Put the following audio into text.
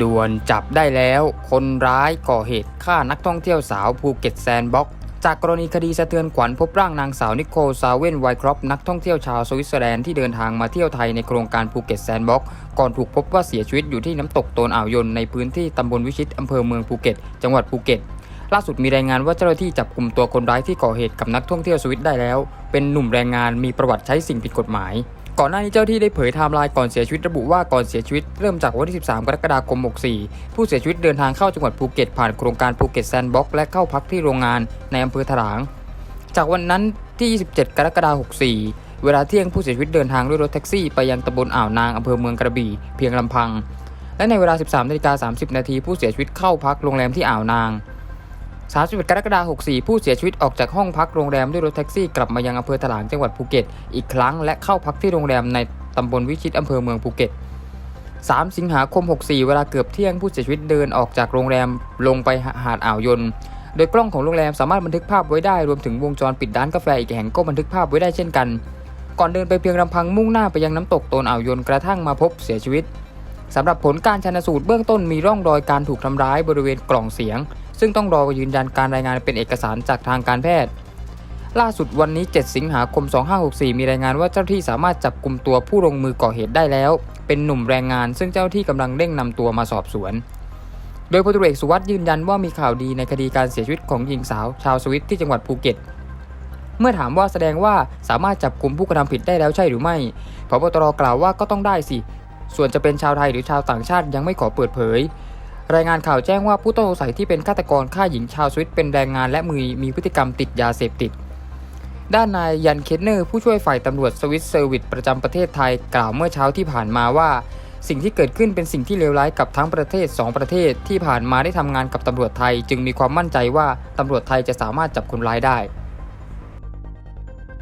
ด่วนจับได้แล้ว คนร้ายก่อเหตุฆ่านักท่องเที่ยวสาวภูเก็ตแซนบ็อกจากกรณีคดีสะเทือนขวัญพบร่างนางสาวนิโคลซาเวนไวครอปนักท่องเที่ยวชาวสวิตเซอร์แลนด์ที่เดินทางมาเที่ยวไทยในโครงการภูเก็ตแซนด์บ็อกก่อนถูกพบว่าเสียชีวิตอยู่ที่น้ำตกโตนอ่าวยนในพื้นที่ตำบลวิชิตอำเภอเมืองภูเก็ต จังหวัดภูเก็ต ล่าสุดมีรายงานว่าเจ้าหน้าที่จับกลุ่มตัวคนร้ายที่ก่อเหตุกับนักท่องเที่ยวสวิตได้แล้ว เป็นหนุ่มแรงงานมีประวัติใช้สิ่งผิดกฎหมาย ก่อนหน้านี้เจ้าที่ได้เผยไทม์ไลน์ก่อนเสียชีวิตระบุว่าก่อนเสียชีวิตเริ่มจากวันที่ 13 กรกฎาคม 64 ผู้เสียชีวิตเดินทางเข้าจังหวัดภูเก็ตผ่านโครงการภูเก็ตแซนด์บ็อกซ์และเข้าพักที่โรงงานในอำเภอถลาง จากวันนั้นที่ 27 กรกฎาคม 64 เวลาเที่ยงผู้เสียชีวิตเดินทางด้วยรถแท็กซี่ไปยังตำบลอ่าวนางอำเภอเมืองกระบี่เพียงลำพัง และในเวลา 13นาฬิกา30 นาทีผู้เสียชีวิตเข้าพักโรงแรมที่อ่าวนาง 31 กรกฎาคม 64 ผู้เสียชีวิตออกจากห้องพักโรงแรมด้วยรถแท็กซี่กลับมายังอำเภอถลางจังหวัดภูเก็ต อีกครั้งและเข้าพักที่โรงแรมในตำบลวิชิตอำเภอเมืองภูเก็ต 3 สิงหาคม 64 เวลาเกือบเที่ยงผู้เสียชีวิตเดินออกจากโรงแรมลงไปหาดอ่าวยนโดยกล้องของโรงแรมสามารถบันทึกภาพไว้ได้รวมถึงวงจรปิดร้านกาแฟอีกแห่งก็บันทึกภาพไว้ได้เช่นกัน ก่อนเดินไปเพียงลำพังมุ่งหน้าไปยังน้ำตกโตนอ่าวยนกระทั่งมาพบเสียชีวิตสำหรับผลการชันสูตรเบื้องต้นมีร่องรอยการถูกทำร้ายบริเวณกล่องเสียง ซึ่งต้องรอยืนยันการรายงานเป็นเอกสารจากทางการแพทย์ ล่าสุดวันนี้ 7 สิงหาคม 2564 มีรายงานว่าเจ้าที่สามารถจับกลุ่มตัวผู้ลงมือก่อเหตุได้แล้ว เป็นหนุ่มแรงงาน ซึ่งเจ้าที่กำลังเร่งนำตัวมาสอบสวน โดยพลตรเอกสุวัสด์ยืนยันว่ามีข่าวดีในคดีการเสียชีวิตของหญิงสาว ชาวสวิตที่จังหวัดภูเก็ตเมื่อถามว่าแสดงว่าสามารถจับกลุ่มผู้กระทำผิดได้แล้วใช่หรือไม่พบตรกล่าวว่าก็ต้องได้สิ ส่วนจะเป็นชาวไทยหรือชาวต่างชาติยังไม่ขอเปิดเผย รายงานข่าวแจ้งว่าผู้ต้องสงสัยที่เป็นฆาตกรฆ่าหญิงชาวสวิตเป็นแรงงานและมือมีพฤติกรรมติดยาเสพติด ด้านนายยันเคสเนอร์ผู้ช่วยฝ่ายตำรวจสวิตเซอร์วิสประจำประเทศไทยกล่าวเมื่อเช้าที่ผ่านมาว่า สิ่งที่เกิดขึ้นเป็นสิ่งที่เลวร้ายกับทั้งประเทศ 2 ประเทศที่ผ่านมาได้ทำงานกับตำรวจไทย จึงมีความมั่นใจว่าตำรวจไทยจะสามารถจับคนร้ายได้